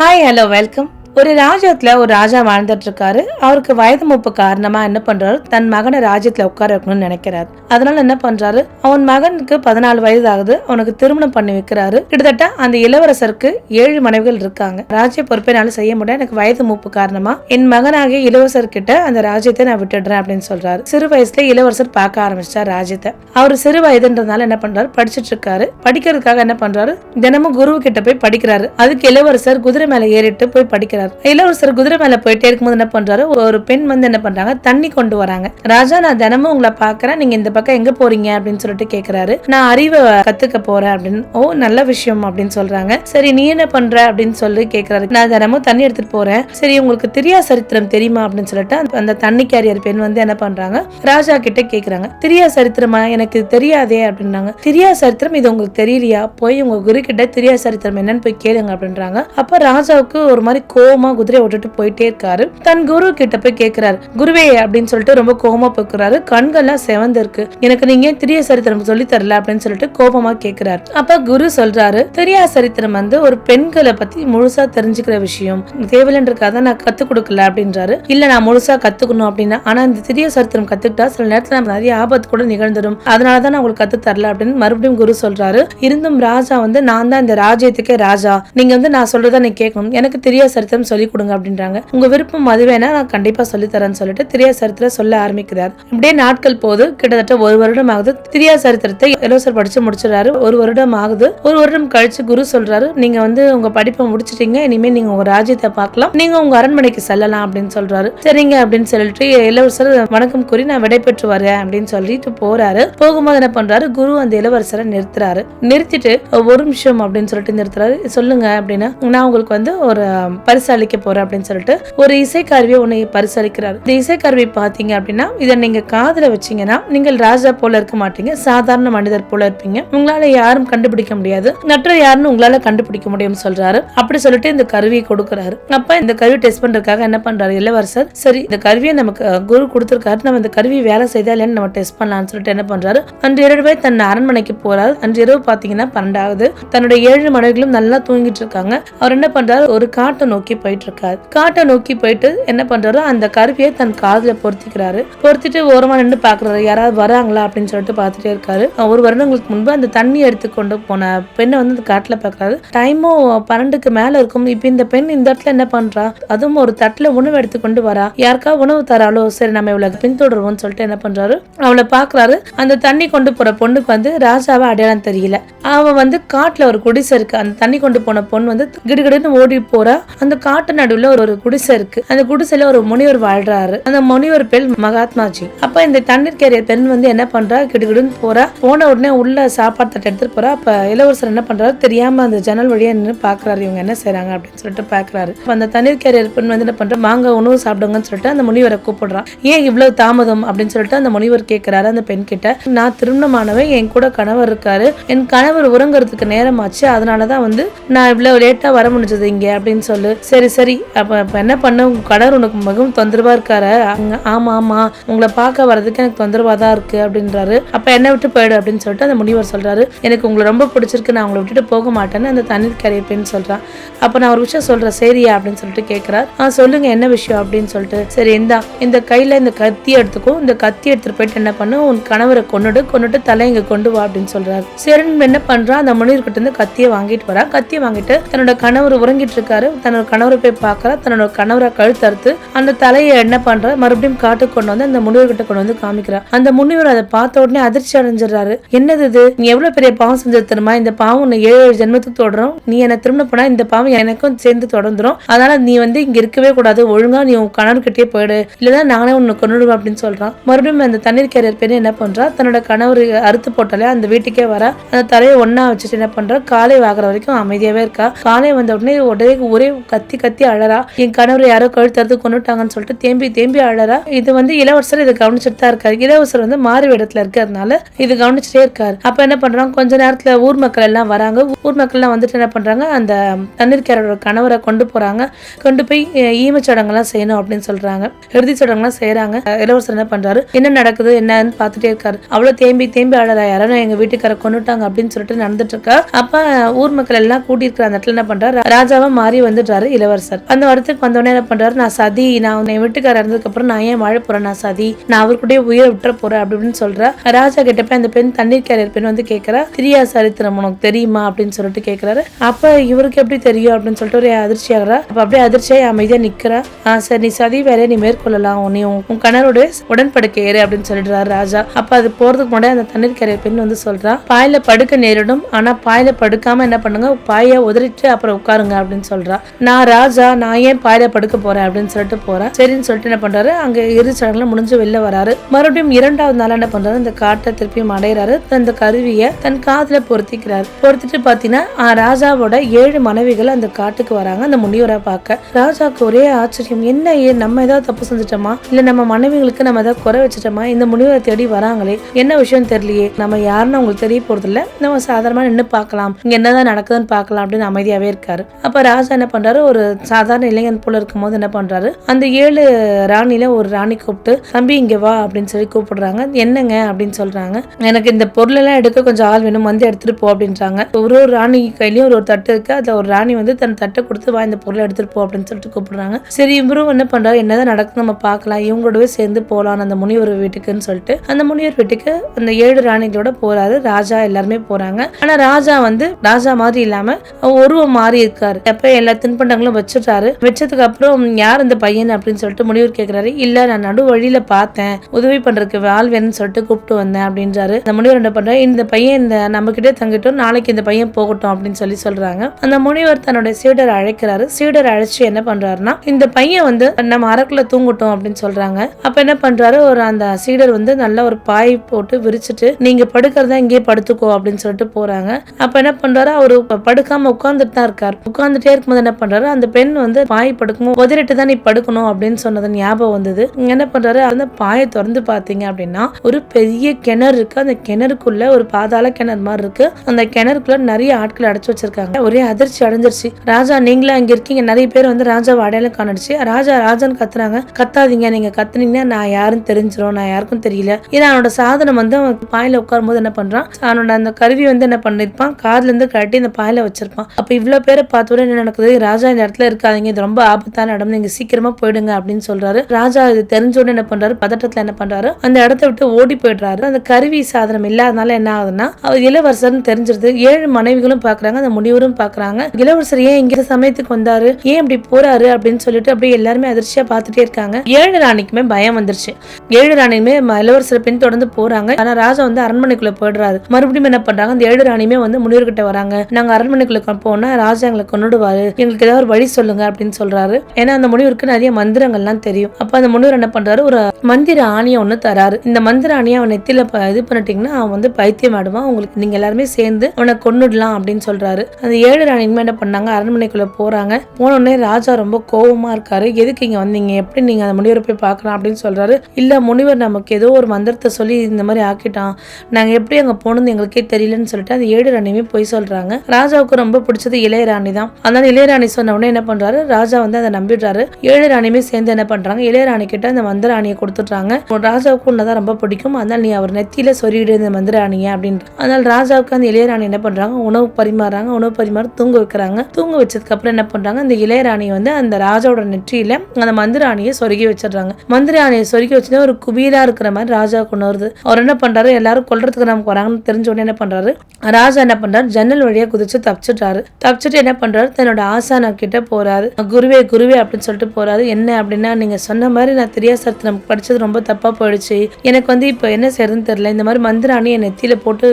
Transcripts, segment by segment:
Hi hello welcome ஒரு ராஜ்யத்தில் ஒரு ராஜா வாழ்ந்துட்டு இருக்காரு அவருக்கு வயது மூப்பு காரணமா என்ன பண்றாரு? தன் மகனை ராஜ்யத்தில் உட்கார வைக்கணும்னு நினைக்கிறாரு. அதனால என்ன பண்றாரு? அவன் மகனுக்கு பதினாலு வயது ஆகுது அவனுக்கு திருமணம் பண்ணி வைக்கிறாரு. கிட்டத்தட்ட அந்த இளவரசருக்கு ஏழு மனைவிகள் இருக்காங்க. ராஜ்ய பொறுப்பைனால செய்ய முடியாது எனக்கு வயது மூப்பு காரணமா. என் மகனாகிய இளவரசர் கிட்ட அந்த ராஜ்யத்தை நான் விட்டுடுறேன் அப்படின்னு சொல்றாரு. சிறு வயசுல இளவரசர் பார்க்க ஆரம்பிச்சார் ராஜ்யத்தை. அவர் சிறு வயதுன்றதுனால என்ன பண்றாரு? படிச்சுட்டு இருக்காரு படிக்கிறதுக்காக என்ன பண்றாரு? தினமும் குரு கிட்ட போய் படிக்கிறாரு. அதுக்கு இளவரசர் குதிரை மேல ஏறிட்டு போய் படிக்கிறார். இளவரசர் குதிரை மேல போயிட்டே இருக்கும்போது என்ன பண்றாரு? ஒரு பெண் வந்து என்ன பண்றாங்க? தண்ணி கொண்டு வராங்க. ராஜா நான் தினமும் உங்களை பாக்குறேன் நீங்க இந்த பக்கம் எங்க போறீங்க? அப்படின்னு சொல்லிட்டு கேக்குறாரு. நான் அறிவை கத்துக்க போறேன் அப்படின்னு. ஓ நல்ல விஷயம் அப்படின்னு சொல்றாங்க. சரி நீ என்ன பண்ற? அப்படின்னு சொல்லி கேக்குறாரு. நான் தினமும் தண்ணி எடுத்துட்டு போறேன். சரி உங்களுக்கு திரியா சரித்திரம் தெரியுமா? அப்படின்னு சொல்லிட்டு அந்த- தண்ணி கேரியர் பெண் வந்து என்ன பண்றாங்க? ராஜா கிட்ட கேக்குறாங்க. திரியா சரித்திரமா? எனக்கு இது தெரியாதே அப்படின்னாங்க. திரியா சரித்திரம் இது உங்களுக்கு தெரியலையா? போய் உங்க குரு கிட்ட திரியா சரித்திரம் என்னன்னு போய் கேளுங்க அப்படின்றாங்க. அப்ப ராஜாவுக்கு ஒரு மாதிரி கோ கோவமா குதிரையை விட்டுட்டு போயிட்டே இருக்காரு. தன் குரு கிட்ட போய் கேக்குறாரு குருவே அப்படின்னு சொல்லிட்டு ரொம்ப கோவமா போக்குறாரு கண்கள்லாம் செவந்து இருக்கு எனக்கு நீங்க ஏன் திரிய சரித்திரம் சொல்லி தரல? அப்படின்னு சொல்லிட்டு கோபமா கேக்குறாரு. அப்ப குரு சொல்றாரு திரியா சரித்திரம் வந்து ஒரு பெண்களை பத்தி முழுசா தெரிஞ்சுக்கிற விஷயம். தேவையில்லைன்றக்காக நான் கத்து கொடுக்கல அப்படின்றாரு. இல்ல நான் முழுசா கத்துக்கணும் அப்படின்னா ஆனா இந்த திரிய சரித்திரம் கத்துக்கிட்டா சில நேரத்துல நமக்கு நிறைய ஆபத்து கூட நிகழ்ந்துடும் அதனாலதான் நான் உங்களுக்கு கத்து தரல அப்படின்னு மறுபடியும் குரு சொல்றாரு. இருந்தும் ராஜா வந்து நான் தான் இந்த ராஜ்யத்துக்கே ராஜா. நீங்க வந்து நான் சொல்றத நீ கேட்கணும். எனக்கு திரிய சரித்திரம் சொல்லி கொடுங்க அப்படின்றாங்க. உங்க விருப்பம் அது வேணா நான் கண்டிப்பா சொல்லி தரேன்னு சொல்லிட்டு திரியா சரித்திர சொல்ல ஆரம்பிக்கிறார். இப்படியே நாட்கள் போது கிட்டத்தட்ட ஒரு வருடம் ஆகுது திரியா சரித்திரத்தை இலவசர் படிச்சு முடிச்சிடறாரு. ஒரு வருடம் ஆகுது ஒரு வருடம் கழிச்சு குரு சொல்றாரு நீங்க வந்து உங்க படிப்பை முடிச்சிட்டீங்க. இனிமே நீங்க உங்க ராஜ்யத்தை பார்க்கலாம். நீங்க உங்க அரண்மனைக்கு செல்லலாம் அப்படின்னு சொல்றாரு. சரிங்க அப்படின்னு சொல்லிட்டு இளவரசர் வணக்கம் கூறி நான் விடைபெற்று வரேன் அப்படின்னு சொல்லிட்டு போறாரு. போகும்போது என்ன பண்றாரு? குரு அந்த இளவரசரை நிறுத்துறாரு. நிறுத்திட்டு ஒரு நிமிஷம் அப்படின்னு சொல்லிட்டு நிறுத்துறாரு. சொல்லுங்க அப்படின்னா நான் உங்களுக்கு வந்து ஒரு பரிசு பரிசளிக்க போறேன் அப்படின்னு சொல்லிட்டு ஒரு இசைக்கருவியை உன்னை பரிசளிக்கிறார். இந்த இசைக்கருவி பாத்தீங்க அப்படின்னா இதை நீங்க காதுல வச்சீங்கன்னா நீங்கள் ராஜா போல இருக்க மாட்டீங்க. சாதாரண மனிதர் போல இருப்பீங்க. உங்களால யாரும் கண்டுபிடிக்க முடியாது. மற்ற யாருன்னு உங்களால கண்டுபிடிக்க முடியும் சொல்றாரு. அப்படி சொல்லிட்டு இந்த கருவியை கொடுக்குறாரு. அப்ப இந்த கருவி டெஸ்ட் பண்றதுக்காக என்ன பண்றாரு? இளவரசர் சரி இந்த கருவியை நமக்கு குரு கொடுத்திருக்காரு. நம்ம இந்த கருவி வேலை செய்தா இல்லைன்னு நம்ம டெஸ்ட் பண்ணலாம்னு சொல்லிட்டு என்ன பண்றாரு? அன்று இரவே தன் அரண்மனைக்கு போறாரு. அன்று இரவு பாத்தீங்கன்னா பன்னெண்டாவது. தன்னுடைய ஏழு மனைவிகளும் நல்லா தூங்கிட்டு இருக்காங்க. அவர் என்ன பண்றாரு? ஒரு காட்டை நோக்கி போயிட்டு இருக்காரு காட்டை நோக்கி போயிட்டு என்ன பண்றாரு அந்த கருவியை தன் காதுல பொருத்திக்கிறாரு. பொருத்திட்டு ஓரமா நின்று பாக்குறாரு. யாராவது வராங்களா அப்படின்னு சொல்லிட்டு பார்த்துட்டே இருக்காரு. ஒரு வருடங்களுக்கு முன்பு அந்த தண்ணி எடுத்து கொண்டு போன பெண்ணை வந்து அந்த காட்டுல பாக்குறாரு. டைமும் பன்னெண்டுக்கு மேல இருக்கும். இப்ப இந்த பெண் இந்த இடத்துல என்ன பண்றா? அதுவும் ஒரு தட்டுல உணவு எடுத்து கொண்டு வரா. யாருக்கா உணவு தராளோ? சரி நம்ம இவ்வளவு பின்தொடருவோம்னு சொல்லிட்டு என்ன பண்றாரு? அவளை பாக்குறாரு. அந்த தண்ணி கொண்டு போற பொண்ணுக்கு வந்து ராஜாவை அடையாளம் தெரியல. அவன் வந்து காட்டுல ஒரு குடிசை இருக்கு. அந்த தண்ணி கொண்டு போன பொண்ணு வந்து கிடுகிடுன்னு ஓடி போறா. அந்த காட்டு நடுவுல ஒரு ஒரு குடிசை இருக்கு. அந்த குடிசையில ஒரு முனிவர் வாழ்றாரு. அந்த முனிவர் பேர் மகாத்மாஜி. அப்ப இந்த தண்ணீர் கேரிய பெண் வந்து என்ன பண்றா? கிடுகிடுன்னு போறா. போன உடனே உள்ள சாப்பாடு தட்டை எடுத்துட்டு போறா. அப்ப இளவரசர் என்ன பண்றாரு? தெரியாம அந்த ஜன்னல் வழியா நின்று பாக்குறாரு. இவங்க என்ன செய்யறாங்க அப்படின்னு சொல்லிட்டு பாக்குறாரு. அந்த தண்ணீர் கேரியர் பெண் வந்து என்ன பண்றா? வாங்க உணவு சாப்பிடுங்கன்னு சொல்லிட்டு அந்த முனிவரை கூப்பிடுறான் ஏன் இவ்வளவு தாமதம்? அப்படின்னு சொல்லிட்டு அந்த முனிவர் கேட்கிறாரு அந்த பெண் கிட்ட நான் திருமணமானவன். என் கூட கணவர் இருக்காரு. என் கணவர் உறங்குறதுக்கு நேரம் ஆச்சு. அதனாலதான் வந்து நான் இவ்வளவு லேட்டா வர முடிஞ்சது இங்க அப்படின்னு சொல்லு. சரி சரி சரி. அப்போ இப்போ என்ன பண்ண? உங்கள் கணவர் உனக்கு மிகவும் தொந்தரவாக இருக்காரு? அவங்க, ஆமாம் ஆமாம் உங்களை பார்க்க வர்றதுக்கு எனக்கு தொந்தரவாக தான் இருக்குது அப்படின்றாரு. அப்போ என்னை விட்டு போயிடு அப்படின்னு சொல்லிட்டு அந்த முனிவர் சொல்கிறாரு எனக்கு உங்களை ரொம்ப பிடிச்சிருக்கு நான் உங்களை விட்டுட்டு போக மாட்டேன்னு அந்த தண்ணீர் கரையை சொல்கிறான் அப்போ நான் ஒரு விஷயம் சொல்கிறேன் சரியா அப்படின்னு சொல்லிட்டு கேட்குறாரு ஆ சொல்லுங்க என்ன விஷயம் அப்படின்னு சொல்லிட்டு. சரி இந்தா இந்த கையில் இந்த கத்தி எடுத்துக்கோ. இந்த கத்தி எடுத்துகிட்டு போயிட்டு என்ன பண்ணு? உன் கணவரை கொன்னுடு கொண்டுட்டு தலை இங்கே கொண்டு வா அப்படின்னு சொல்கிறாரு சரின்னு என்ன பண்ணுறான் அந்த முனிவர்கிட்ட இருந்து கத்தியை வாங்கிட்டு வரா. கத்தியை வாங்கிட்டு தன்னோட கணவர் உறங்கிட்டு இருக்காரு. தன்னோட கணவர் போய் பார்க்கறா தன்னோட கணவரை கழுத்தறுத்து அந்த தலையை என்ன பண்றா மறுபடியும் காட்டுக்கு கொண்டு வந்து அந்த முனிவர் கிட்ட கொண்டு வந்து காமிக்கிறா அந்த முனிவர் அதை பார்த்த உடனே அதிர்ச்சி அடைஞ்சிடறாரு. என்னது இது? நீ எவ்வளவு பெரிய பாவம் செஞ்சது தெரியுமா? இந்த பாவம் உன்னை ஏழு ஏழு ஜென்மத்துக்கு தொடரும் நீ என்ன திரும்ப போனா இந்த பாவம் எனக்கும் சேர்ந்து தொடர்ந்துரும். அதனால நீ வந்து இங்க இருக்கவே கூடாது. ஒழுங்கா நீ உன் கணவர்கிட்டயே போயிடு. இல்லைன்னா நானே உன்னை கொண்டுடுவேன் அப்படின்னு சொல்றான். மறுபடியும் அந்த தண்ணீர் கேரியர் பெண் என்ன பண்றா? தன்னோட கணவர் அறுத்து போட்டாலே அந்த வீட்டுக்கே வர. அந்த தலையை ஒன்னா வச்சுட்டு என்ன பண்றா? காலை வாங்குற வரைக்கும் அமைதியாவே இருக்கா. காலை வந்த உடனே உடனே ஒரே கத்து கத்தி கத்தி அழறா. என் கணவர் யாரோ கழுத்தறது கொண்டுட்டாங்கன்னு சொல்லிட்டு தேம்பி தேம்பி அழறா. இது வந்து இளவரசர் இதை கவனிச்சுட்டு தான் இருக்காரு. இளவரசர் வந்து மாறு இடத்துல இருக்கிறதுனால இது கவனிச்சுட்டே இருக்காரு. அப்ப என்ன பண்றாங்க? கொஞ்ச நேரத்துல ஊர் மக்கள் எல்லாம் வராங்க. ஊர் மக்கள் எல்லாம் வந்துட்டு என்ன பண்றாங்க? அந்த தண்ணீர்காரோட கணவரை கொண்டு போறாங்க. கொண்டு போய் அஹ், சடங்கெல்லாம் செய்யணும் அப்படின்னு சொல்றாங்க. இறுதி சடங்கெல்லாம் செய்யறாங்க. இளவரசர் என்ன பண்றாரு? என்ன நடக்குது? என்னன்னு பார்த்துட்டே இருக்காரு. அவ்வளவு தேம்பி தேம்பி அழறா. யாரும் எங்க வீட்டுக்கார கொண்டுட்டாங்க அப்படின்னு சொல்லிட்டு நடந்துட்டு இருக்கா. அப்ப ஊர் மக்கள் எல்லாம் கூட்டி இருக்கிற அந்த இடத்துல என்ன பண்றாரு? ராஜாவா மாறி வந்துடுறாரு. இளவரசர். அந்த இடத்துக்கு வந்தோடனே என்ன பண்றாரு? நான் சதி நான் என் வீட்டுக்காரர் இறந்ததுக்கு அப்புறம் நான் ஏன் வாழ போறேன்? நான் சதி நான் அவருக்குடைய கூடயே உயிரை விட்டுற போறேன் அப்படின்னு சொல்ற. ராஜா கிட்ட போய் அந்த பெண் தண்ணீர் கேரியர் பெண் வந்து கேட்கிறா திரியா சரித்திரம் உனக்கு தெரியுமா? அப்படின்னு சொல்லிட்டு கேட்கறாரு அப்ப இவருக்கு எப்படி தெரியும்? அப்படின்னு சொல்லிட்டு ஒரு அதிர்ச்சி ஆகிறா. அப்ப அப்படியே அதிர்ச்சியாகி அமைதியா நிக்கிறா. ஆ சரி நீ சதி வேலையை நீ மேற்கொள்ளலாம். நீ உன் உன் கணவரோட உடன்படுக்கை ஏறு அப்படின்னு சொல்லிடுறாரு ராஜா. அப்ப அது போறதுக்கு முன்னாடி அந்த தண்ணீர் கேரியர் பெண் வந்து சொல்றா. பாயில படுக்க நேரிடும். ஆனா பாயில படுக்காம என்ன பண்ணுங்க? பாய உதறிட்டு அப்புறம் உட்காருங்க அப்படின்னு சொல்றா. நான் ராஜா நான் ஏன் பாயில படுக்க போறேன் அப்படின்னு சொல்லிட்டு போறேன் சரின்னு சொல்லிட்டு என்ன பண்றாரு? அங்க இறுதி சடங்குல முடிஞ்சு வெளில வராரு. மறுபடியும் இரண்டாவது நாள் என்ன பண்றாரு? இந்த காட்டை திருப்பியும் அடையிறாரு. அந்த கருவியை தன் காதுல பொருத்திக்கிறாரு. பொருத்திட்டு பாத்தீங்கன்னா ராஜாவோட ஏழு மனைவிகள் அந்த காட்டுக்கு வராங்க. அந்த முனிவரை பார்க்க. ராஜாவுக்கு ஒரே ஆச்சரியம் என்ன ஏன் நம்ம ஏதாவது தப்பு செஞ்சுட்டோமா? இல்ல நம்ம மனைவிகளுக்கு நம்ம ஏதாவது குறை வச்சுட்டோமா? இந்த முனிவரை தேடி வராங்களே என்ன விஷயம் தெரியலையே? நம்ம யாருன்னு அவங்களுக்கு தெரிய போறது இல்ல நம்ம சாதாரணமா நின்று பார்க்கலாம். இங்க என்னதான் நடக்குதுன்னு பார்க்கலாம் அப்படின்னு அமைதியாவே இருக்காரு. அப்ப ராஜா என்ன பண்றாரு? ஒரு சாதாரண இளைஞன் போல இருக்கும்போது என்ன பண்றாரு? அந்த ஏழு ராணியில் ஒரு ராணி கூப்பிட்டு தம்பி இங்க வா அப்படின்னு சொல்லி கூப்பிடுறாங்க. என்னங்க? அப்படின்னு சொல்றாங்க. எனக்கு இந்த பொருள் எல்லாம் எடுக்க கொஞ்சம் ஆள் வேணும். வந்து எடுத்துட்டு போ அப்படின்றாங்க. ஒரு ஒரு ராணி கையிலயும் ஒரு ஒரு தட்டு இருக்கு. அதுல ஒரு ராணி வந்து தன் தட்டை கொடுத்து வா இந்த பொருளை எடுத்துட்டு போ அப்படின்னு சொல்லிட்டு கூப்பிடுறாங்க. சரி இவரும் என்ன பண்றாரு? என்னதான் நடக்குது நம்ம பார்க்கலாம். இவங்களோடவே சேர்ந்து போகலாம் அந்த முனிவர் வீட்டுக்குன்னு சொல்லிட்டு அந்த முனிவர் வீட்டுக்கு அந்த ஏழு ராணிகளோட போறாரு. ராஜா எல்லாருமே போறாங்க. ஆனா ராஜா வந்து ராஜா மாதிரி இல்லாம உருவம் மாறி இருக்காரு. அப்ப எல்லா தின்பண்டங்களும் வச்சுட்டாரு வச்சதுக்கு அப்புறம் யார் இந்த பையன் அப்படின்னு சொல்லிட்டு முனிவர் கேக்குறாரு. இல்ல நான் நடு வழியில பார்த்தேன். உதவி பண்றதுக்கு ஆள் வேணும்னு சொல்லிட்டு கூப்பிட்டு வந்தேன் அப்படின்றாரு. அந்த முனிவர் என்ன பண்றாரு? இந்த பையன் இந்த நம்ம கிட்டே தங்கிட்டோம். நாளைக்கு இந்த பையன் போகட்டும் அப்படின்னு சொல்லி சொல்றாங்க. அந்த முனிவர் தன்னுடைய சீடர் அழைக்கிறாரு. சீடர் அழைச்சு என்ன பண்றாருன்னா இந்த பையன் வந்து நம்ம அரக்குல தூங்கட்டும் அப்படின்னு சொல்றாங்க. அப்ப என்ன பண்றாரு? ஒரு அந்த சீடர் வந்து நல்ல ஒரு பாய் போட்டு விரிச்சிட்டு நீங்க படுக்கிறதா இங்கேயே படுத்துக்கோ அப்படின்னு சொல்லிட்டு போறாங்க. அப்ப என்ன பண்றாரு? அவரு படுக்காம உட்கார்ந்துட்டு தான் இருக்காரு. உட்கார்ந்துட்டே இருக்கும்போது என்ன பண்றாரு? அந்த பெண் வந்து பாய் படுக்கும் உதறிட்டு தான் நீ படுக்கணும் அப்படின்னு சொன்னது ஞாபகம் வந்தது. என்ன பண்றாரு? அந்த பாயை திறந்து பாத்தீங்க அப்படின்னா ஒரு பெரிய கிணறு இருக்கு. அந்த கிணறுக்குள்ள ஒரு பாதாள கிணறு மாதிரி இருக்கு. அந்த கிணறுக்குள்ள நிறைய ஆட்கள் அடைச்சு வச்சிருக்காங்க. ஒரே அதிர்ச்சி அடைஞ்சிருச்சு. ராஜா நீங்களா அங்க இருக்கீங்க. நிறைய பேர் வந்து ராஜாவை அடையாளம் காணிடுச்சு ராஜா ராஜான்னு கத்துறாங்க. கத்தாதீங்க. நீங்க கத்துனீங்கன்னா நான் யாரும் தெரிஞ்சிடும் நான் யாருக்கும் தெரியல. ஏன்னா அவனோட சாதனம் வந்து அவன் பாயில உட்காரும் போது என்ன பண்றான்? அவனோட அந்த கருவி வந்து என்ன பண்ணிருப்பான்? காதுல இருந்து கட்டி இந்த பாயில வச்சிருப்பான். அப்ப இவ்வளவு பேரை பார்த்து என்ன நடக்குது? ராஜா இந்த இடத்துல இருக்காதீங்க. இது ரொம்ப ஆபத்தான இடம். நீங்க சீக்கிரமா போயிடுங்க அப்படின்னு சொல்றாரு. ராஜா இது தெரிஞ்சோடனே என்ன பண்றாரு? பதட்டத்துல என்ன பண்றாரு? அந்த இடத்த விட்டு ஓடி போயிடுறாரு. அந்த கருவி சாதனம் இல்லாதனால என்ன ஆகுதுன்னா அவர் இளவரசர்னு தெரிஞ்சிருது. ஏழு மனைவிகளும் பாக்குறாங்க. அந்த முனிவரும் பாக்குறாங்க. இளவரசர் ஏன் இங்க சமயத்துக்கு வந்தாரு? ஏன் இப்படி போறாரு அப்படின்னு சொல்லிட்டு அப்படியே எல்லாருமே அதிர்ச்சியா பார்த்துட்டே இருக்காங்க. ஏழு ராணிக்குமே பயம் வந்துருச்சு. ஏழு ராணியுமே இளவரசர் பின் தொடர்ந்து போறாங்க. ஆனா ராஜா வந்து அரண்மனைக்குள்ள போயிடுறாரு. மறுபடியும் என்ன பண்றாங்க? அந்த ஏழு ராணியுமே வந்து முனிவர்கிட்ட வராங்க. நாங்க அரண்மனைக்குள்ள போனா ராஜா எங்களை கொண்டுடுவாரு எங்களுக்கு ஏதாவது ஒரு வழி சொல்லுங்க அப்படின்னு சொல்றாரு. ஏன்னா அந்த முனிவருக்கு நிறைய மந்திரங்கள்லாம் தெரியும். அப்ப அந்த முனிவர் என்ன பண்றாரு? ஒரு மந்திர ஆணியை ஒண்ணு தராரு. இந்த மந்திர ஆணியை அவன் நெத்தியில இது பண்ணிட்டீங்கன்னா அவன் வந்து பைத்தியம் ஆடுவான் உங்களுக்கு நீங்க எல்லாருமே சேர்ந்து அவனை கொண்டுடலாம் அப்படின்னு சொல்றாரு. அந்த ஏழு ராணிக்குமே என்ன பண்ணாங்க? அரண்மனைக்குள்ள போறாங்க. போன உடனே ராஜா ரொம்ப கோவமா இருக்காரு. எதுக்கு இங்க வந்தீங்க? எப்படி நீங்க அந்த முனிவரை போய் பார்க்கலாம் அப்படின்னு சொல்றாரு. இல்ல முனிவர் நமக்கு ஏதோ ஒரு மந்திரத்தை சொல்லி இந்த மாதிரி ஆக்கிட்டான். நாங்க எப்படி அங்க போனது எங்களுக்கே தெரியலன்னு சொல்லிட்டு அந்த ஏழு ராணியுமே போய் சொல்றாங்க. ராஜாவுக்கு ரொம்ப பிடிச்சது இளையராணி தான். அதனால இளையராணி சொன்ன உடனே என்ன பண்றாரு? ராஜா வந்து அதை நம்பிடுறாரு. ஏழு ராணியுமே சேர்ந்து என்ன பண்றாங்க? இளையராணி கிட்ட அந்த மந்திராணியை கொடுத்துட்றாங்க. ராஜாவுக்கு உன்னதான் ரொம்ப பிடிக்கும். அதனால நீ அவர் நெத்தியில சொருகிடு இந்த மந்திராணியை அப்படின்னு அதனால ராஜாவுக்கு அந்த இளையராணி என்ன பண்றாங்க? உணவு பரிமாறுறாங்க உணவு பரிமாறி தூங்க வைக்கிறாங்க. தூங்க வச்சதுக்கு அப்புறம் என்ன பண்றாங்க? அந்த இளையராணி வந்து அந்த ராஜாவோட நெற்றியில அந்த மந்திராணியை சொருகி வச்சிடுறாங்க. மந்திராணியை சொருகி வச்சுட்டு ஒரு குபீரா இருக்கிற மாதிரி ராஜா கொண்டு வருது. அவர் என்ன பண்றாரு? எல்லாரும் கொல்றதுக்கு நமக்கு வராங்கன்னு தெரிஞ்ச உடனே என்ன பண்றாரு? ராஜா என்ன பண்றாரு? ஜன்னல் வழியா குதிச்சு தப்பிச்சிட்டாரு தப்பிச்சுட்டு என்ன பண்றாரு? தன்னோட ஆசான கிட்ட போறாரு. குருவே குருவே அப்படின்னு சொல்லிட்டு போறாரு. என்ன அப்படின்னா நீங்க சொன்ன மாதிரி நான் திரியாசரத்தில் படிச்சது ரொம்ப தப்பா போயிடுச்சு. எனக்கு வந்து இப்போ என்ன செய்யறதுன்னு தெரியல. இந்த மாதிரி மந்திராணி என் நெத்தியில போட்டு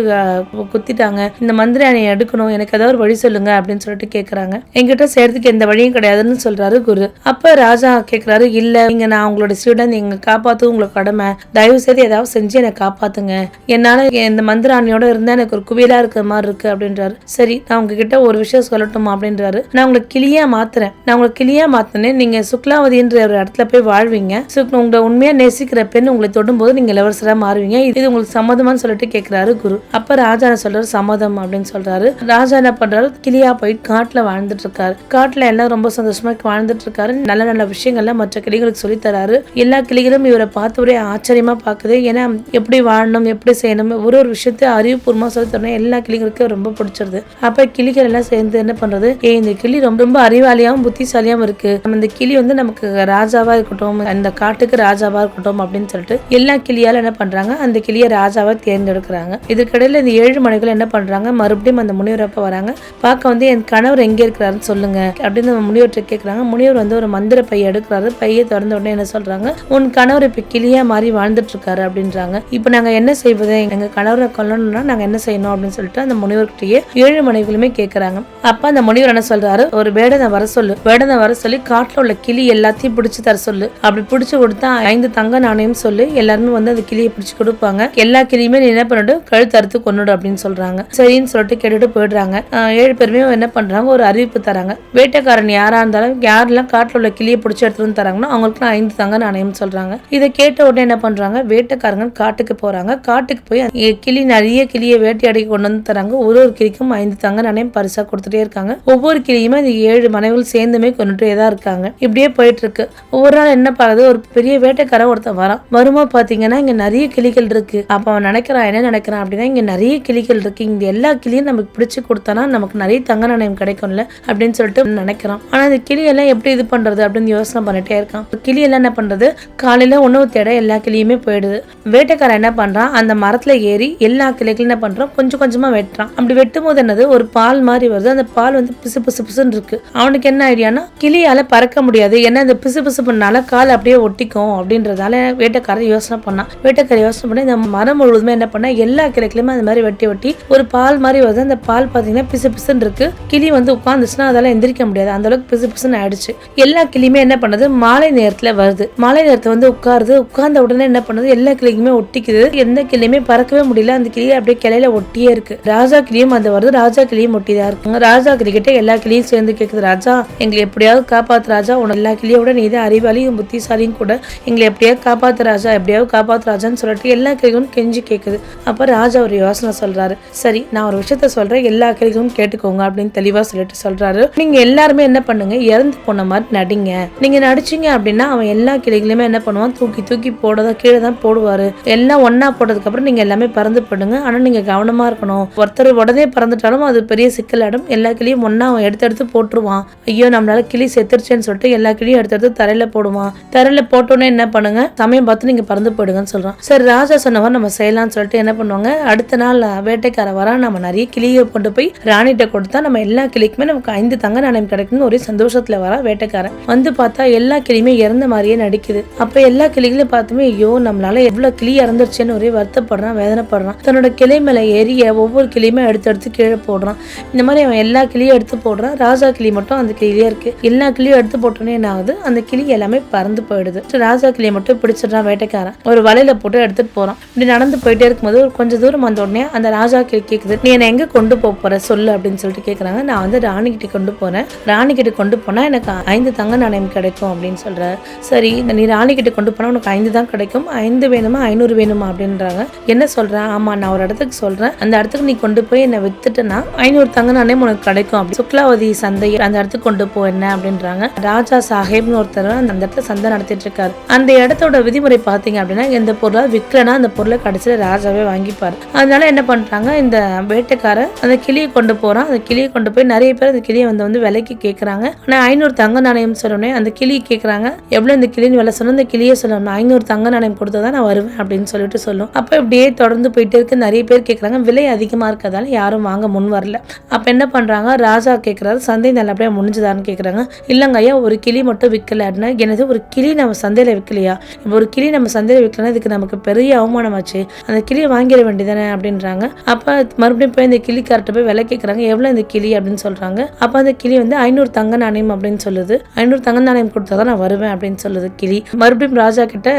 குத்திட்டாங்க. இந்த மந்திராணியை எடுக்கணும். எனக்கு ஏதாவது ஒரு வழி சொல்லுங்க அப்படின்னு சொல்லிட்டு கேக்குறாங்க. என்கிட்ட செய்யறதுக்கு எந்த வழியும் கிடையாதுன்னு சொல்றாரு குரு. அப்ப ராஜா கேக்குறாரு இல்ல நீங்க நான் உங்களோட ஸ்டூடெண்ட் நீங்க காப்பாத்து உங்களுக்கு கடமை. தயவு செய்து ஏதாவது செஞ்சு என்னை காப்பாத்துங்க. என்னால இந்த மந்திராணியோட இருந்தா எனக்கு ஒரு குவியலா இருக்கிற மாதிரி இருக்கு அப்படின்றாரு. சரி நான் உங்ககிட்ட ஒரு விஷயம் சொல்லட்டுமா அப்படின்றாரு. நான் உங்களுக்கு கிளியா மாத்துறேன். நான் உங்களை கிளியா மாத்தினேன். நீங்க சுக்லாவதின்ற ஒரு இடத்துல போய் வாழ்வீங்க. சுக் உங்களை உண்மையா நேசிக்கிற பெண் உங்களை தொடும்போது நீங்க இளவரசரா மாறுவீங்க. இது உங்களுக்கு சம்மதமான்னு சொல்லிட்டு கேட்கிறாரு குரு. அப்ப ராஜா சொல்றாரு சம்மதம் அப்படின்னு சொல்றாரு. ராஜா என்ன பண்றாரு? கிளியா போய் காட்டுல வாழ்ந்துட்டு இருக்காரு. காட்டுல எல்லாம் ரொம்ப சந்தோஷமா வாழ்ந்துட்டு இருக்காரு. நல்ல நல்ல விஷயங்கள்லாம் மற்ற கிளிகளுக்கு சொல்லி தராரு. எல்லா கிளிகளும் இவரை பார்த்து ஒரே ஆச்சரியமா பாக்குது. ஏன்னா எப்படி வாழணும் எப்படி செய்யணும் ஒரு ஒரு விஷயத்தையும் அறிவுபூர்வமா சொல்லி தரணும். எல்லா கிளிகளுக்கும் ரொம்ப பிடிச்சிருது. அப்ப கிளிகள் எல்லாம் சேர்ந்து என்ன பண்றது? ஏ இந்த கிளி ரொம்ப ரொம்ப அறிவாளியாகவும் புத்திசாலியாகவும் இருக்கு. நம்ம இந்த கிளி வந்து நமக்கு ராஜாவா இருக்கட்டும் அந்த காட்டுக்கு ராஜாவா இருக்கட்டும் அப்படின்னு சொல்லிட்டு எல்லா கிளியால என்ன பண்றாங்க? அந்த கிளியை ராஜாவா தேர்ந்தெடுக்கிறாங்க. இதுக்கிடையில இந்த ஏழு மணிகள் என்ன பண்றாங்க? மறுபடியும் அந்த முனிவரப்ப வராங்க. பார்க்க வந்து என் கணவர் எங்கே இருக்கிறாருன்னு சொல்லுங்க. அப்படின்னு நம்ம முனிவர்கிட்ட கேட்குறாங்க முனிவர் வந்து ஒரு மந்திர பைய எடுக்கிறாரு. பையை திறந்த உடனே என்ன சொல்றாங்க? உன் கணவர் இப்ப கிளியா மாறி வாழ்ந்துட்டு இருக்காரு அப்படின்றாங்க. இப்போ நாங்க என்ன செய்வது? எங்க கணவரை கொல்லணும்னா நாங்க என்ன செய்யணும்? அப்படின்னு சொல்லிட்டு அந்த முனிவர்கிட்டயே ஏழு மனைவிகளுமே கேக்குறாங்க. அப்ப அந்த முனிவர் என்ன சொல்றாரு? ஒரு வேடனை வர சொல்லு. வேடனை வர சொல்லி காட்டுல உள்ள கிளி எல்லாத்தையும் பிடிச்சு தர சொல்லு. அப்படி பிடிச்சு கொடுத்தா ஐந்து தங்க நாணயம் சொல்லு. எல்லாருமே வந்து அந்த கிளியை பிடிச்சு கொடுப்பாங்க. எல்லா கிளியுமே நீ என்ன பண்ணிட்டு கழுத்து அறுத்து கொண்டுடு அப்படின்னு சொல்றாங்க. சரின்னு சொல்லிட்டு கேட்டுட்டு போயிடுறாங்க. ஏழு பேருமே என்ன பண்றாங்க? ஒரு அறிவிப்பு தராங்க. வேட்டைக்காரன் யாரா இருந்தாலும் யாரெல்லாம் காட்டுல உள்ள கிளியை பிடிச்சி எடுத்துட்டு வந்து தராங்களோ அவங்களுக்கு ஐந்து தங்க நாணயம் சொல்றாங்க. இதை கேட்ட உடனே என்ன பண்றாங்க? வேட்டைக்காரங்க காட்டுக்கு போறாங்க. காட்டுக்கு போய் கிளி நிறைய கிளியை வேட்டையாடி கொண்டு வந்து தராங்க. ஒரு ஒரு கிளிக்கும் ஐந்து தங்க நாணயம் பரிசா கொடுத்துட்டே இருக்காங்க. ஒவ்வொரு கிளியுமே அந்த ஏழு மனைவிகள் சேர்ந்துமே கொண்டுட்டே தான் இருக்காங்க. இப்படியே போயிட்டு இருக்கு ஒவ்வொரு நாள் என்ன பாக்குது ஒரு பெரிய வேட்டைக்காரன் ஒருத்தன் வரான். வருமா பாத்தீங்கன்னா இங்க நிறைய கிளிகள் இருக்கு. அப்ப அவன் நினைக்கிறான் என்ன நினைக்கிறான் அப்படின்னா இங்க நிறைய கிளிகள் இருக்கு. இங்க எல்லா கிளியும் நமக்கு பிடிச்சு கொடுத்தானா நமக்கு நிறைய தங்க நாணயம் கிடைக்கும்ல அப்படின்னு சொல்லிட்டு நினைக்கிறான். ஆனா இந்த கிளி எல்லாம் எப்படி இது பண்றது அப்படின்னு யோசனை பண்ணிட்டே இருக்கான். கிளி எல்லாம் என்ன பண்றது? காலையில உணவு தேட எல்லா கிளியுமே போயிடுது. வேட்டைக்காரன் என்ன பண்றான்? அந்த மரத்துல ஏறி எல்லா கிளைகளும் என்ன பண்றான்? கொஞ்சம் கொஞ்சமா வெட்டுறான். அப்படி வெட்டும் போது என்னது? ஒரு பால் மாதிரி வருது. அந்த பால் வந்து பிசு பிசு பிசுன்னு இருக்கு. அவனுக்கு என்ன ஐடியானா கிளியால பறக்க முடியாது. ஏன்னா இந்த பிசு பிசுப்புனால கால் அப்படியே ஒட்டிக்கும் அப்படின்றதால வேட்டைக்காரர் யோசனை பண்ணான். வேட்டைக்காரர் யோசனை பண்ணி இந்த மரம் முழுவதுமே என்ன பண்ணா எல்லா கிளைகளுமே அந்த மாதிரி வெட்டி வெட்டி ஒரு பால் மாதிரி வருது. அந்த பால் பார்த்தீங்கன்னா பிசு பிசுன்னு இருக்கு. கிளி வந்து உட்காந்துச்சுன்னா அதால எந்திரிக்க முடியாது. அந்த அளவுக்கு பிசு பிசுன்னு ஆயிடுச்சு. எல்லா கிளியுமே என்ன பண்ணுது மாலை நேரத்துல வருது. மாலை நேரத்தை வந்து உட்காருது. உட்கார்ந்த உடனே என்ன பண்ணுது எல்லா கிளிக்குமே ஒட்டிக்குது. எந்த கிளியுமே பறக்கவே முடியல. அந்த கிளி அப்படியே கிளையில ஒட்டியே இருக்கு. ராஜா கிளியும் அந்த வருது. ராஜா கிளியும் ஒட்டிதான் இருக்குங்க ராஜா கிளி கிட்ட எல்லா கிளியும் சேர்ந்து கேட்குது ராஜா. எங்களை எப்படியாவது காப்பாத்து ராஜா. உன எல்லா கிளியோட நீ தான் அறிவாளியும் புத்திசாலியும் கூட எங்களை எப்படியாவது காப்பாத்து ராஜா. எப்படியாவது காப்பாத்து ராஜான்னு சொல்லிட்டு எல்லா கிளிகளும் கெஞ்சி கேட்குது அப்ப ராஜா ஒரு யோசனை சொல்றாரு. சரி நான் ஒரு விஷயத்த சொல்றேன். எல்லா கிளிகளும் கேட்டுக்கோங்க அப்படின்னு தெளிவா சொல்லிட்டு சொல்றாரு. நீங்க எல்லாருமே என்ன பண்ணுங்க? இறந்து போன மாதிரி நடிங்க. நீங்க நடிச்சீங்க அப்படின்னா அவன் எல்லா கிளிகளுமே என்ன பண்ணுவான்? தூக்கி தூக்கி போடதான் கீழே தான் போடுவாரு. எல்லாம் ஒன்னா போட்டதுக்கு அப்புறம் நீங்க எல்லாமே பறந்து போடுங்க ஆனா நீங்க கவனமா இருக்கணும். ஒருத்தர் உடனே பறந்துட்டாலும் அது பெரிய சிக்கலாயிடும் எல்லா கிளியும் ஒன்னா அவன் எடுத்து எடுத்து போட்டுருவான். ஐயோ நம்மளால கிளி செத்துருச்சேன்னு சொல்லிட்டு எல்லா கிளியும் எடுத்து எடுத்து தரையில போடுவான். தரையில போட்டோன்னே என்ன பண்ணுங்க? சமயம் பார்த்து நீங்க பறந்து போயிடுங்கன்னு சொல்றான். சரி ராஜா சொன்னவன் நம்ம செய்யலாம்னு சொல்லிட்டு என்ன பண்ணுவாங்க? அடுத்த நாள் வேட்டைக்கார வரா நம்ம நிறைய கிளியை கொண்டு போய் ராணிகிட்ட கொடுத்தா நம்ம எல்லா கிளிக்குமே நமக்கு ஐந்து தங்க நாணயம் கிடைக்கும்னு ஒரே சந்தோஷத்துல வர வேட்டைக்காரன். வந்து பார்த்தா எல்லா கிளியுமே இறந்த மாதிரியே நடிக்குது. அப்ப எல்லா கிளிகளையும் பார்த்துமே ஐயோ நம்மளால எவ்வளவு கிளி இறந்துருச்சுன்னு ஒரே வருத்தப்படுறான் வேதனைப்படுறான். தன்னோட கிளை மேல ஏறிய ஒவ்வொரு கிளியுமே எடுத்து எடுத்து கீழே போடுறான். இந்த மாதிரி அவன் எல்லா கிளியும் எடுத்து போடுறான். ராஜா கிளி மட்டும் அந்த கிளியிலே இருக்கு. எல்லா கிளியும் எடுத்து போட்டோன்னே என்ன ஆகுது? அந்த கிளி எல்லாமே பறந்து போயிடுது. ராஜா கிளியை மட்டும் பிடிச்சிடுறான் வேட்டைக்காரன். ஒரு வலையில போட்டு எடுத்துட்டு போறான். இப்படி நடந்து போயிட்டே இருக்கும்போது ஒரு கொஞ்சம் தூரம் வந்த உடனே அந்த ராஜா கிளி கேக்குது நீ என்ன எங்க கொண்டு போக போற? சொல்லு அப்படின்னு சொல்லிட்டு கேக்குறாங்க. நான் வந்து ராணி கிட்ட கொண்டு போறேன். ராணி கிட்ட கொண்டு போனா எனக்கு ஐந்து தங்க நாணயம் கிடைக்கும் அப்படின்னு சொல்ற சரி இந்த நீ ராணி கிட்ட கொண்டு போனா உனக்கு ஐந்து தான் கிடைக்கும். ஐந்து வேணுமா ஐநூறு வேணுமா? அப்படின்றாங்க. என்ன சொல்றேன் ஆமா நான் ஒரு இடத்துக்கு சொல்றேன். அந்த இடத்துக்கு நீ கொண்டு போய் என்னை வித்துட்டனா ஐநூறு தங்க நாணயம் உனக்கு கிடைக்கும் அப்படி. சுக்லாவதி சந்தை அந்த இடத்துக்கு கொண்டு போ என்ன அப்படின்றாங்க. ராஜா சாஹேப்னு ஒருத்தர் அந்த இடத்துல சந்தை நடத்திட்டு இருக்காரு அந்த இடத்தோட விதிமுறை பாத்தீங்க அப்படின்னா எந்த பொருளா விற்கலனா அந்த பொருளை கடைசியில ராஜாவே வாங்கிப்பார். அதனால என்ன பண்றாங்க இந்த வேட்டைக்காரர் அந்த கிளியை கொண்டு போறான். அந்த கிளியை கொண்டு போய் நிறைய பேர் அந்த கிளியை வந்து வந்து விலைக்கு கேட்குறாங்க ஆனா ஐநூறு தங்க நாணயம் சொல்லணும் அந்த கிளி கேட்குறாங்க எவ்வளவு இந்த கிளின்னு விலை சொன்னா அந்த கிளியே சொல்லணும். ஐநூறு தங்க நாணயம் கொடுத்தா தான் நான் வருவேன் அப்படின்னு சொல்லிட்டு சொல்லும். அப்ப இப்படியே தொடர்ந்து போயிட்டு இருக்கு. நிறைய பேர் கேட்குறாங்க விலை அதிகமா இருக்கிறதால யாரும் வாங்க முன் வரல. அப்ப என்ன பண்றாங்க ராஜா கேட்குறாரு சந்தை நல்லபடியா முடிஞ்சுதான்னு கேட்குறாங்க இல்லைங்க ஐயா ஒரு கிளி மட்டும் விற்கல அப்படின்னா எனது ஒரு கிளி நம்ம சந்தையில் விற்கலையா இப்போ ஒரு கிளி நம்ம சந்தையில் விற்கலன்னா இதுக்கு நமக்கு பெரிய அவமானமாச்சு. அந்த கிளியை வாங்கிட வேண்டியதானே அப்படின்றாங்க. அப்போ மறுபடியும் போய் இந்த கிளிக்கார்ட்ட போய் விலை கேட்குறாங்க எவ்வளோ இந்த கிளி அப்படின்னு சொல்கிறாங்க அப்போ அந்த கிளி வந்து ஐநூறு தங்க நாணயம் அப்படின்னு சொல்லுது. ஐநூறு தங்க நாணயம் கொடுத்தா தான் நான் வருவேன் அப்படின்னு சொல்லுது கிளி. மறுபடியும் ராஜா கிட்ட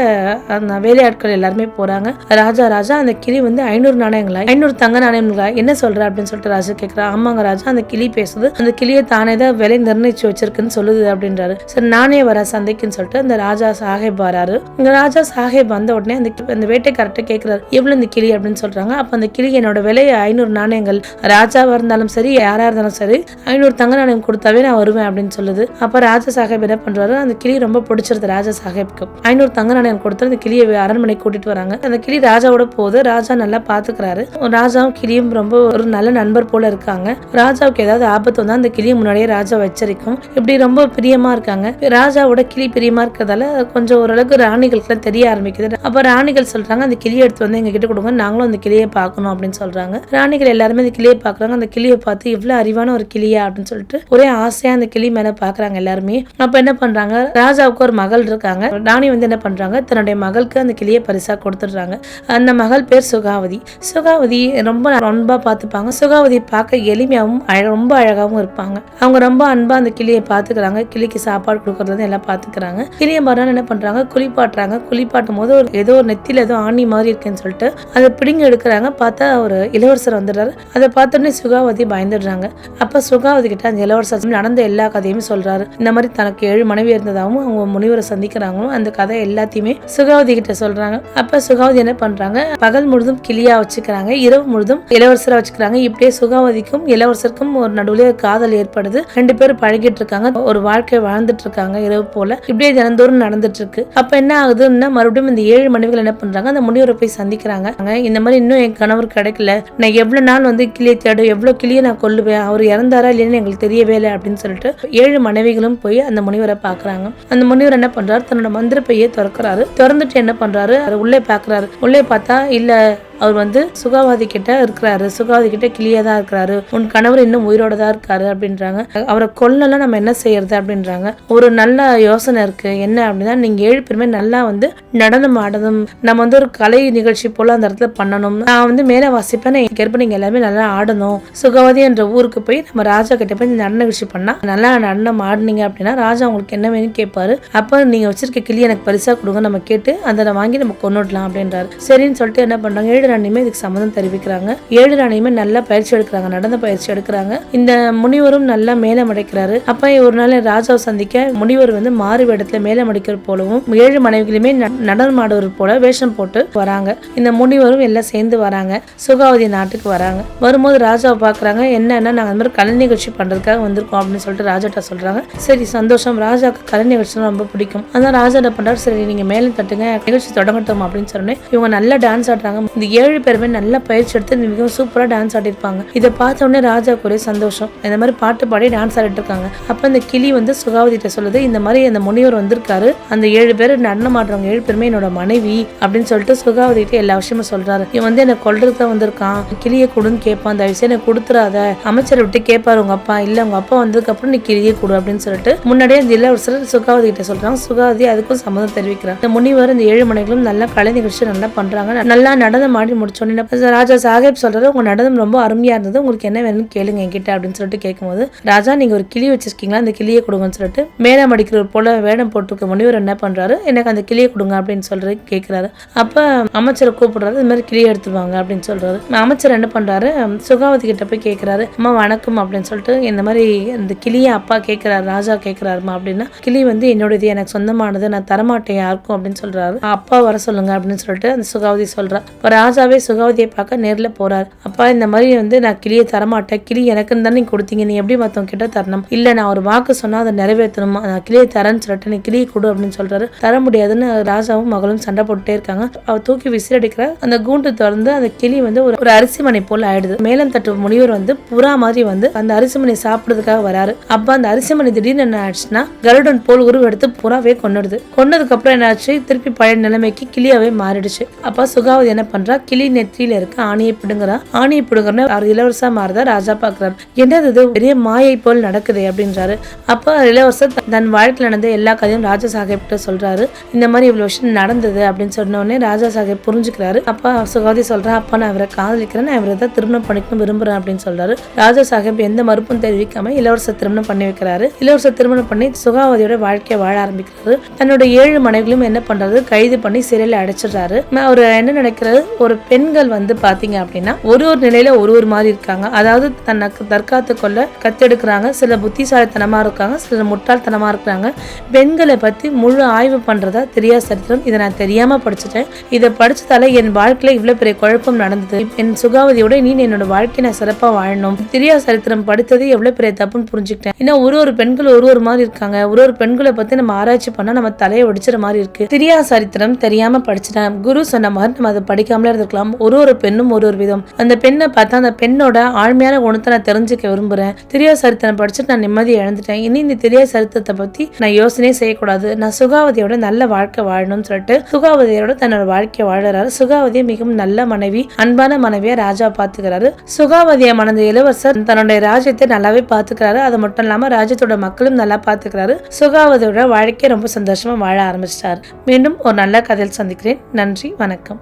அந்த வேலையாட்கள் எல்லாருமே போறாங்க. ராஜா ராஜா அந்த கிளி வந்து ஐநூறு நாணயங்களா? ஐநூறு தங்க நாணயங்களா? என்ன சொல்கிற அப்படின்னு சொல்லிட்டு ராஜா கேட்குறா ஆமாங்க ராஜா அந்த கிளி பேசுது. அந்த கிளியை தானே தான் விலை நிர்ணயிச்சு வச்சிருக்குன்னு சொல்லுது அப்படின்றாரு. சரி நானே வர சந்தைக்குன்னு சொல்லிட்டு அந்த ராஜா சாஹேப் வராரு. இங்க ராஜா சாஹேப் வந்த உடனே அந்த அந்த வேட்டைக்காரர்கிட்ட கேட்கிறாரு எவ்வளவு இந்த கிளி? அப்படின்னு சொல்றாங்க. அப்ப அந்த கிளி என்னோட விலை ஐநூறு நாணயங்கள். ராஜாவா இருந்தாலும் சரி யாரா இருந்தாலும் சரி ஐநூறு தங்க நாணயம் கொடுத்தாவே நான் வருவேன் அப்படின்னு சொல்லுது. அப்ப ராஜா சாஹேப் என்ன பண்றாரு அந்த கிளி ரொம்ப பிடிச்சிருது ராஜா சாஹேப்க்கு. ஐநூறு தங்க நாணயம் கொடுத்து அந்த கிளியை அரண்மனை கூட்டிட்டு வராங்க. அந்த கிளி ராஜாவோட போது ராஜா நல்லா பாத்துக்கிறாரு. ராஜாவும் கிளியும் ரொம்ப ஒரு நல்ல நண்பர் போல இருக்காங்க. ராஜாவுக்கு ஏதாவது ஆபத்து வந்தா அந்த கிளியை முன்னாடியே ராஜா வச்சிருக்கும். இப்படி ரொம்ப பிரியமா இருக்காங்க. ராஜாவோட கிளி பிரியமா இருக்கிறதால கொஞ்சம் ஓரளவுக்கு ராணிகளுக்குலாம் தெரிய ஆரம்பிக்குது. அப்ப ராணிகள் சொல்றாங்க அந்த கிளியை எடுத்து வந்து எங்க கிட்ட கொடுங்க. நாங்களும் அந்த கிளியை பார்க்கணும் அப்படின்னு சொல்றாங்க. ராணிகள் எல்லாருமே அந்த கிளியை பாக்குறாங்க அந்த கிளியை பார்த்து இவ்வளவு அறிவான ஒரு கிளியா? அப்படின்னு சொல்லிட்டு ஒரே ஆசையா அந்த கிளி மேல பாக்குறாங்க எல்லாருமே. அப்ப என்ன பண்றாங்க? ராஜாவுக்கு ஒரு மகள் இருக்காங்க. ராணி வந்து என்ன பண்றாங்க? தன்னுடைய மகளுக்கு அந்த கிளியை பரிசா கொடுத்துடுறாங்க. அந்த மகள் பேர் சுகாவதி. சுகாவதி ரொம்ப அன்பா பார்த்துப்பாங்க. சுகாவதி பார்க்க எளிமையாகவும் ரொம்ப அழகாவும் இருப்பாங்க. அவங்க ரொம்ப ரொம்ப அன்பாக அந்த கிளியை பாத்துக்கிறாங்க கிளிக்கு சாப்பாடு கொடுக்கறது எல்லாம் பாத்துக்கிறாங்க கிளியை மறுநாள் என்ன பண்றாங்க? குளிப்பாட்டுறாங்க. குளிப்பாட்டும் போது ஒரு ஏதோ ஒரு நெத்தியில் ஏதோ ஆணி மாதிரி இருக்குன்னு சொல்லிட்டு அதை பிடிங்கி எடுக்கிறாங்க. பார்த்தா ஒரு இளவரசர் வந்துடுறாரு. அதை பார்த்தோன்னே சுகாவதி பயந்துடுறாங்க. அப்ப சுகாவதி கிட்ட அந்த இளவரசர் நடந்த எல்லா கதையுமே சொல்றாரு. இந்த மாதிரி தனக்கு ஏழு மனைவி இருந்ததாகவும் அவங்க முனிவரை சந்திக்கிறாங்களும் அந்த கதை எல்லாத்தையுமே சுகாவதி கிட்ட சொல்றாங்க. அப்ப சுகாவதி என்ன பண்றாங்க? பகல் முழுதும் கிளியா வச்சுக்கிறாங்க. இரவு முழுதும் இளவரசரா வச்சுக்கிறாங்க. இப்படியே சுகாவதிக்கும் இளவரசருக்கும் ஒரு நடுவுல காதல் ஏற்படுது. ரெண்டு ரெண்டு பேரும் பழகிட்டு இருக்காங்க ஒரு வாழ்க்கை வாழ்ந்துட்டு இருக்காங்க இரவு போல. இப்படியே தினந்தோறும் நடந்துட்டு இருக்கு அப்ப என்ன ஆகுதுன்னா மறுபடியும் இந்த ஏழு மனைவிகள் என்ன பண்றாங்க? அந்த முனிவரை போய் சந்திக்கிறாங்க. இந்த மாதிரி இன்னும் என் கணவர் கிடைக்கல. நான் எவ்வளவு நாள் வந்து கிளியை தேடும் எவ்வளவு கிளியை நான் கொல்லுவேன்? அவர் இறந்தாரா இல்லைன்னு எங்களுக்கு தெரியவே இல்லை அப்படின்னு சொல்லிட்டு ஏழு மனைவிகளும் போய் அந்த முனிவரை பாக்குறாங்க அந்த முனிவர் என்ன பண்றாரு? தன்னோட மந்திர பையை திறக்கிறாரு. திறந்துட்டு என்ன பண்றாரு? உள்ளே பாக்குறாரு உள்ளே பார்த்தா இல்ல அவர் வந்து சுகாவாதி கிட்ட இருக்கிறாரு. சுகாவாதி கிட்ட கிளியா தான் இருக்கிறாரு. உன் கணவர் இன்னும் உயிரோட தான் இருக்காரு அப்படின்றாங்க. அவரை கொல்லலாம் நம்ம என்ன செய்யறது அப்படின்றாங்க. ஒரு நல்ல யோசனை இருக்கு. என்ன அப்படின்னா நீங்க ஏழு பேருமே நல்லா வந்து நடனம் ஆடணும். நம்ம வந்து ஒரு கலை நிகழ்ச்சி போல அந்த இடத்துல பண்ணணும். நான் வந்து மேலே வாசிப்பேன் நான் நீங்க எல்லாமே நல்லா ஆடணும். சுகவதி என்ற ஊருக்கு போய் நம்ம ராஜா கிட்ட போய் நடன நிகழ்ச்சி பண்ணா நல்லா நடனம் ஆடுனீங்க அப்படின்னா ராஜா உங்களுக்கு என்ன வேணும்னு கேட்பாரு. அப்ப நீங்க வச்சிருக்க கிளி எனக்கு பரிசா கொடுங்க. நம்ம கேட்டு அதை வாங்கி நம்ம கொண்டுடலாம் அப்படின்றாரு. சரின்னு சொல்லிட்டு என்ன பண்றாங்க? ஏழு ராணியுமே இதுக்கு சம்மதம் தெரிவிக்கிறாங்க. ஏழு ராணியுமே நல்லா பயிற்சி எடுக்கிறாங்க. நடன பயிற்சி எடுக்கிறாங்க. இந்த முனிவரும் நல்லா மேலம் அடைக்கிறாரு. அப்ப ஒரு நாள் ராஜாவை சந்திக்க முனிவர் வந்து மாறு வேடத்துல மேலம் அடிக்கிறது போலவும் ஏழு மனைவிகளுமே நடனம் ஆடுவர் போல வேஷம் போட்டு வராங்க. இந்த முனிவரும் எல்லாம் சேர்ந்து வராங்க. சுகாவதி நாட்டுக்கு வராங்க. வரும்போது ராஜாவை பாக்குறாங்க. என்னன்னா நாங்க அந்த மாதிரி கலை நிகழ்ச்சி பண்றதுக்காக வந்திருக்கோம் அப்படின்னு சொல்லிட்டு ராஜாட்ட சொல்றாங்க. சரி சந்தோஷம். ராஜாக்கு கலை நிகழ்ச்சி ரொம்ப பிடிக்கும். அதான் ராஜா என்ன பண்றாரு? சரி நீங்க மேலும் தட்டுங்க. நிகழ்ச்சி தொடங்கட்டும் அப்படின்னு சொன்னேன் இவங்க நல்லா டான்ஸ் ஆடுறாங்க. இந்த ஏழு பேருமே நல்லா பயிற்சி எடுத்து மிகவும் சூப்பராக டான்ஸ் ஆடிருப்பாங்க இதை பார்த்த உடனே ராஜாவுக்கு ஒரே சந்தோஷம். இந்த மாதிரி பாட்டு பாடி டான்ஸ் ஆடிட்டு இருக்காங்க அப்போ இந்த கிளி வந்து சுகாவதிட்ட சொல்லுது இந்த மாதிரி அந்த முனிவர் வந்திருக்காரு அந்த ஏழு பேர் நடனம் ஆடுறவங்க ஏழு பேருமே என்னோட மனைவி அப்படின்னு சொல்லிட்டு சுகாவதிட்ட எல்லா விஷயமும் சொல்றாரு. இவன் வந்து என்ன கொல்றதுக்கு தான் வந்திருக்கான். கிளியை கொடுன்னு கேட்பான் தயவு செய்து எனக்கு கொடுத்துறாத. அமைச்சரை விட்டு கேட்பாரு உங்க அப்பா. இல்ல உங்க அப்பா வந்ததுக்கு அப்புறம் நீ கிளியை கொடு அப்படின்னு சொல்லிட்டு முன்னாடியே அந்த இளவரசர் சுகாவதி கிட்ட சொல்றாங்க. சுகாவதி அதுக்கும் சம்மதம் தெரிவிக்கிறான் இந்த முனிவர் இந்த ஏழு மனைகளும் நல்லா கலை நிகழ்ச்சி நல்லா பண்றாங்க. நல்லா நடனம் ஆடி முடிச்சோடனே என்ன- ராஜா சாஹேப் சொல்றாரு உங்க நடனம் ரொம்ப அருமையா இருந்தது. உங்களுக்கு என்ன வேணும்னு கேளுங்க என்கிட்ட அப்படின்னு சொல்லிட்டு கேட்கும்போது ராஜா நீங்க ஒரு கிளி வச்சிருக்கீங்களா? அந்த கிளியை கொடுங்கன்னு சொல்லிட்டு மேலம் அடிக்கிறவர் போல வேடம் போட்டிருக்க முனிவர் என்ன பண்றாரு? எனக்கு அந்த கிளியை கொடுங்க அப்படின்னு சொல்றது கேட்கிறாரு அப்ப அமைச்சரை கூப்பிடுறாரு இந்த மாதிரி கிளியை எடுத்துருவாங்க அப்படின்னு சொல்றாரு. அமைச்சர் என்ன பண்றாரு? சுகாவதி கிட்ட போய் கேட்கிறாரு அம்மா வணக்கம் அப்படின்னு சொல்லிட்டு இந்த மாதிரி இந்த கிளியை அப்பா கேட்கிறாரு ராஜா கேட்கிறாருமா அப்படின்னா கிளி வந்து என்னோடது எனக்கு சொந்தமானது நான் தரமாட்டேன் யாருக்கும் அப்படின்னு சொல்றாரு. அப்பா வர சொல்லுங்க அப்படின்னு சொல்லிட்டு அந்த சுகாவதி சொல்றா. ராஜா ராசாவே சுகாவதியை பார்க்க நேரில் போறார். அப்பா இந்த மாதிரி வந்து நான் கிளியை தரமாட்டேன். கிளி எனக்குன்னு தானே கொடுத்தீங்க. நீ எப்படி மற்றவங்க கிட்ட தரணும்? இல்லை நான் ஒரு வாக்கு சொன்னால் அதை நிறைவேற்றணுமா? நான் கிளியை தரேன்னு சொல்லிட்டு நீ கிளியை கொடு அப்படின்னு சொல்றாரு. தர முடியாதுன்னு ராஜாவும் மகளும் சண்டை போட்டுட்டே இருக்காங்க. அவ தூக்கி விசிறடிக்கிற அந்த கூண்டு திறந்து அந்த கிளி வந்து ஒரு ஒரு அரிசிமனை போல் ஆயிடுது. மேலம் தட்டு முனிவர் வந்து புறா மாதிரி வந்து அந்த அரிசிமனை சாப்பிடுறதுக்காக வராரு. அப்ப அந்த அரிசிமனை திடீர்னு என்ன ஆயிடுச்சுன்னா கருடன் போல் உருவெடுத்து புறாவே கொண்டுடுது கொன்னதுக்கு அப்புறம் என்ன ஆச்சு? திருப்பி பழைய நிலைமைக்கு கிளியாவே மாறிடுச்சு. அப்ப சுகாவதி என்ன பண்றா? கிளி நெற்றியில இருக்க ஆணையை பிடுங்குறா. ஆணையை பிடுங்குறன்னு இளவரசா மாறுதா? ராஜா பாக்குறாரு. என்னது இது? பெரிய மாயை போல் நடக்குது அப்படின்றாரு. அப்போ இளவரசர் தன் வாழ்க்கையில் நடந்த எல்லா கதையும் ராஜா சாஹேப் கிட்ட சொல்றாரு. இந்த மாதிரி இவ்வளவு விஷயம் நடந்தது அப்படின்னு சொன்ன உடனே ராஜா சாஹேப் புரிஞ்சுக்கிறாரு. அப்பா சுகாதி சொல்றேன் அப்பா நான் இவரை காதலிக்கிறேன். நான் இவரை தான் திருமணம் பண்ணிக்கணும் விரும்புறேன் அப்படின்னு சொல்றாரு. ராஜா சாஹேப் எந்த மறுப்பும் தெரிவிக்காம இளவரசர் திருமணம் பண்ணி வைக்கிறாரு. இளவரசர் திருமணம் பண்ணி சுகாவதியோட வாழ்க்கையை வாழ ஆரம்பிக்கிறாரு. தன்னோட ஏழு மனைவிகளும் என்ன பண்றது? கைது பண்ணி சிறையில் அடைச்சிடுறாரு. அவர் என்ன நினைக்கிறாரு ஒரு ஒரு பெண்கள் வந்து பாத்தீங்க அப்படின்னா ஒரு ஒரு நிலையில ஒரு ஒரு மாதிரி இருக்காங்க. அதாவது தன்னை தற்காத்து கொள்ள கத்தெடுக்கிறாங்க. சில புத்திசாலித்தனமா இருக்காங்க சில முட்டாள்தனமா இருக்கிறாங்க பெண்களை பத்தி முழு ஆய்வு பண்றதா தெரியா சரித்திரம்? இதை நான் தெரியாம படிச்சுட்டேன். இதை படிச்சதால என் வாழ்க்கையில இவ்வளவு பெரிய குழப்பம் நடந்தது. என் சுகாவதியோட நீ என்னோட வாழ்க்கையை நான் சிறப்பா வாழணும். தெரியா சரித்திரம் படித்தது எவ்வளவு பெரிய தப்புன்னு புரிஞ்சுக்கிட்டேன். இன்னும் ஒரு ஒரு பெண்கள் ஒரு ஒரு மாதிரி இருக்காங்க. ஒரு ஒரு பெண்களை பத்தி நம்ம ஆராய்ச்சி பண்ணா நம்ம தலையை ஒடிச்சிற மாதிரி இருக்கு. தெரியா சரித்திரம் தெரியாம படிச்சிட்டேன். குரு சொன்ன மாதிரி நம்ம அதை படிக்காமலே இருந்திருக்கலாம் ஒரு ஒரு பெண்ணும் ஒரு ஒரு விதம். அந்த பெண்ணை பார்த்தா அந்த பெண்ணோட ஆழ்மையான குணத்தை நான் தெரிஞ்சுக்க விரும்புறேன். தெரியா சரித்திரம் படிச்சுட்டு நான் நிம்மதியை இழந்துட்டேன் இனி இந்த தெரியா சரித்திரத்தை பத்தி நான் யோசனையே செய்யக்கூடாது. நான் சுகாவதியோட நல்ல வாழ்க்கை வாழணும்னு சொல்லிட்டு சுகாவதியோட தன்னோட வாழ்க்கையை வாழறாரு. சுகாவதியை மிகவும் நல்ல மனைவி அன்பான மனைவியை ராஜா பாத்துக்கிறாரு சுகாவதியை மணந்த இளவரசர் தன்னுடைய ராஜ்யத்தை நல்லாவே பாத்துக்கிறாரு அது மட்டும் இல்லாம ராஜ்யத்தோட மக்களும் நல்லா பாத்துக்கிறாரு சுகாவதியோட வாழ்க்கையை ரொம்ப சந்தோஷமா வாழ ஆரம்பிச்சிட்டாரு. மீண்டும் ஒரு நல்ல கதையில் சந்திக்கிறேன். நன்றி வணக்கம்.